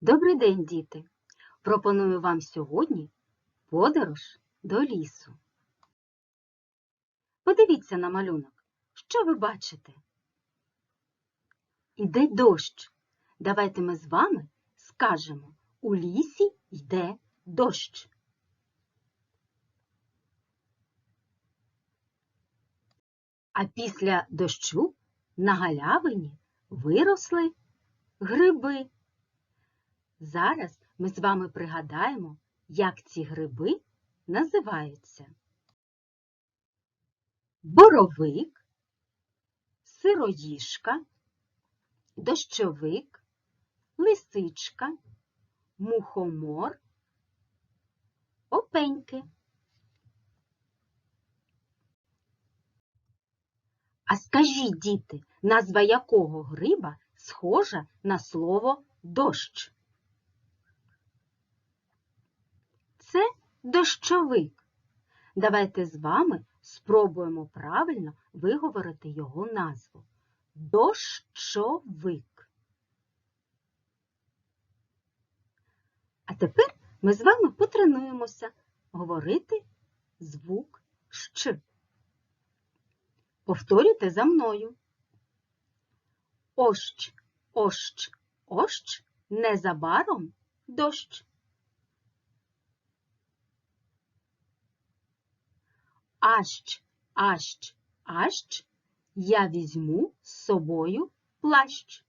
Добрий день, діти! Пропоную вам сьогодні подорож до лісу. Подивіться на малюнок. Що ви бачите? Іде дощ. Давайте ми з вами скажемо у лісі йде дощ. А після дощу на галявині виросли гриби. Зараз ми з вами пригадаємо, як ці гриби називаються. Боровик, сироїжка, дощовик, лисичка, мухомор, опеньки. А скажіть, діти, назва якого гриба схожа на слово дощ? Це дощовик. Давайте з вами спробуємо правильно виговорити його назву. Дощовик. А тепер ми з вами потренуємося говорити звук щ. Повторюйте за мною. Ощ, ощ, ощ, незабаром дощ. Ащ, ащ, ащ, я візьму з собою плащ.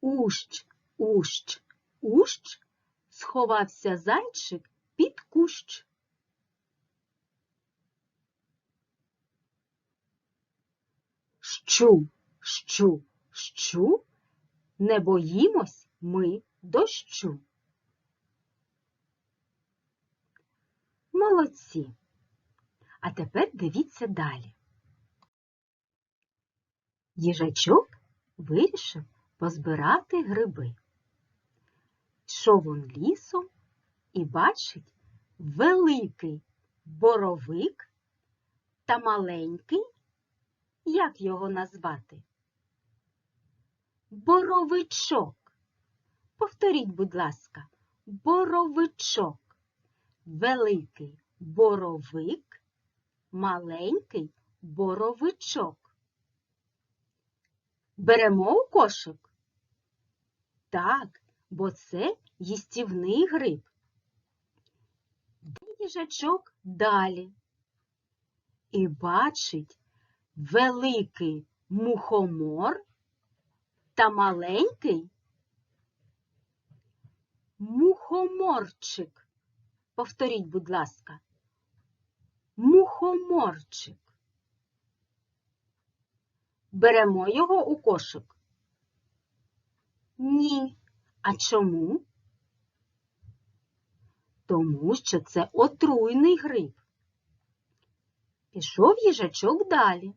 Ущ, ущ, ущ, сховався зайчик під кущ. Щу, щу, щу, не боїмось ми дощу. Молодці. А тепер дивіться далі. Їжачок вирішив позбирати гриби. Йшов он лісом і бачить великий боровик та маленький, як його назвати? Боровичок. Повторіть, будь ласка, боровичок великий боровик, маленький боровичок. Беремо у кошик? Так, бо це їстівний гриб. Їжачок далі. І бачить великий мухомор та маленький мухоморчик. Повторіть, будь ласка, мухоморчик. Беремо його у кошик? Ні. А чому? Тому що це отруйний гриб. Пішов їжачок далі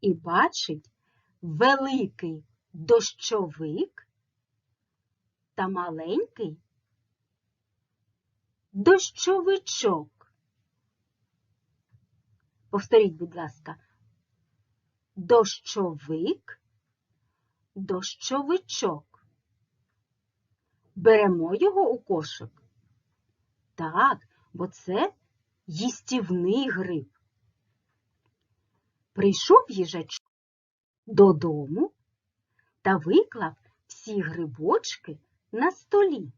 і бачить великий дощовик та маленький Дощовичок. Повторіть, будь ласка, дощовик, дощовичок. Беремо його у кошик. Так, бо це їстівний гриб. Прийшов їжачок додому та виклав всі грибочки на столі.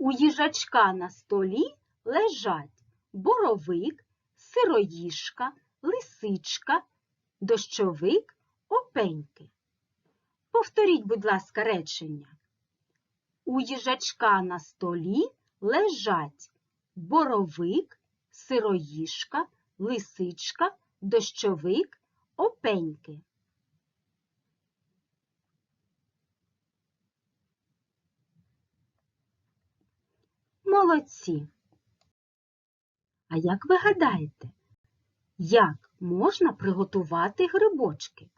У їжачка на столі лежать боровик, сироїжка, лисичка, дощовик, опеньки. Повторіть, будь ласка, речення. У їжачка на столі лежать боровик, сироїжка, лисичка, дощовик, опеньки. Молодці. А як ви гадаєте, як можна приготувати грибочки?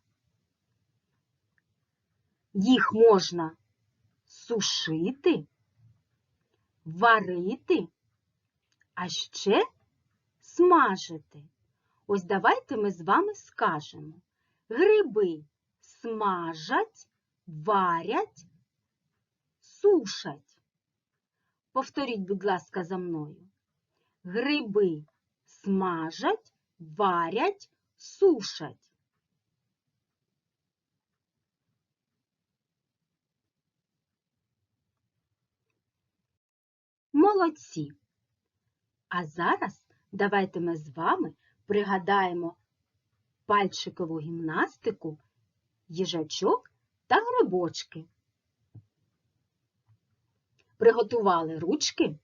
Їх можна сушити, варити, а ще смажити. Ось давайте ми з вами скажемо. Гриби смажать, варять, сушать. Повторіть, будь ласка, за мною. Гриби смажать, варять, сушать. Молодці! А зараз давайте ми з вами пригадаємо пальчикову гімнастику, їжачок та грибочки. Приготували ручки.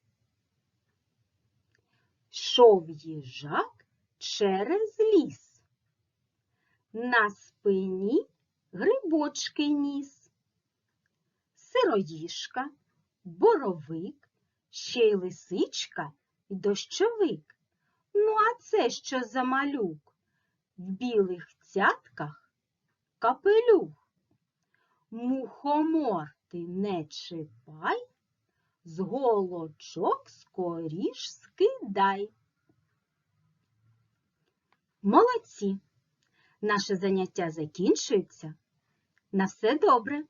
Шов їжак через ліс. На спині грибочки ніс. Сироїшка, боровик, ще й лисичка і дощовик. Ну, а це що за малюк? В білих цятках капелюх. Мухомор ти не чіпай, з голочок скоріш скидай. Молодці! Наше заняття закінчується. На все добре!